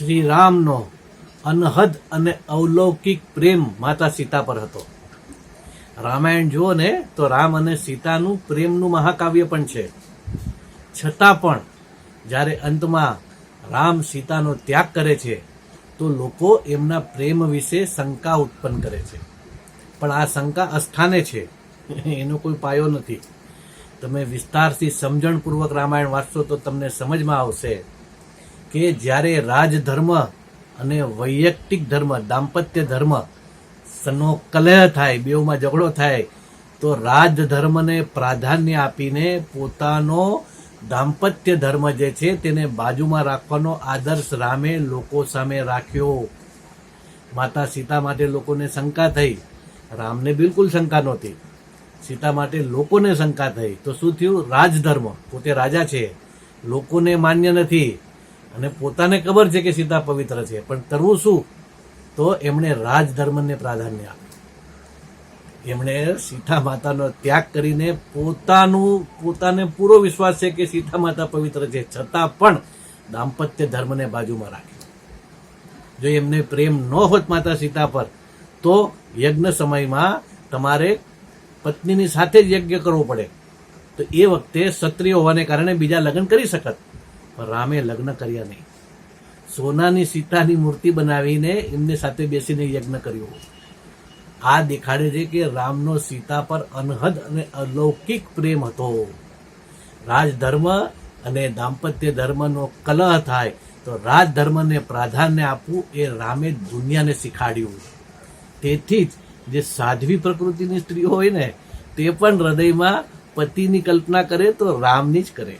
શ્રી રામનો અનહદ અને અવલૌકિક પ્રેમ માતા સીતા પર હતો. રામાયણ જુઓ ને, તો રામ અને સીતાનું પ્રેમનું મહાકાવ્ય પણ છે. છતાં પણ, જ્યારે અંતમાં રામ સીતાનો ત્યાગ કરે છે, તો લોકો એમના પ્રેમ વિશે શંકા ઉત્પન્ન કરે છે. પણ આ શંકા અસ્થાને છે. એનો કોઈ પાયો નથી. તમે વિસ્તારથી સમજણપૂર્વક રામાયણ વાંચશો તો તમને સમજમાં આવશે. કે જ્યારે રાજધર્મ અને વૈયક્તિક ધર્મ, દાંપત્ય ધર્મ નો કલહ થાય, બેઉમાં ઝઘડો થાય, તો રાજધર્મને પ્રાધાન્ય આપીને પોતાનો દાંપત્ય ધર્મ જે છે તેને બાજુમાં રાખવાનો આદર્શ રામે લોકો સામે રાખ્યો. માતા સીતા માટે લોકોને શંકા થઈ. રામને બિલકુલ શંકા નહોતી. સીતા માટે લોકોને શંકા થઈ. તો શું થયું? રાજધર્મ પોતે રાજા છે. લોકોને માન્ય નથી. અને પોતાને ખબર છે કે સીતા પવિત્ર છે. પણ કરવું શું? તો એમણે રાજધર્મને પ્રાધાન્ય આપ્યું. એમણે સીતા માતાનો ત્યાગ કરીને પોતાનું, પોતાને પૂરો વિશ્વાસ છે કે સીતા માતા પવિત્ર છે. છતાં પણ દાંપત્ય ધર્મને બાજુમાં રાખ્યો. જો એમને પ્રેમ ન હોત માતા સીતા પર, તો યજ્ઞ સમયમાં તમારે પત્નીની સાથે જ યજ્ઞ કરવો પડે. તો એ વખતે ક્ષત્રિય હોવાને કારણે બીજા લગ્ન કરી શકત. રામે લગ્ન કર્યા નહીં. સોનાની સીતાની મૂર્તિ બનાવીને એમની સાથે બેસીને યજ્ઞ કર્યો. આ દેખાડે છે કે રામનો સીતા પર અનહદ અને અલૌકિક પ્રેમ હતો. રાજધર્મ અને દાંપત્ય ધર્મનો કલહ થાય તો રાજધર્મને પ્રાધાન્ય આપવું એ રામે દુનિયાને શીખાડ્યું. તેથી જ જે સાધ્વી પ્રકૃતિની સ્ત્રીઓ હોય ને, તે પણ હૃદયમાં પતિની કલ્પના કરે તો રામની જ કરે.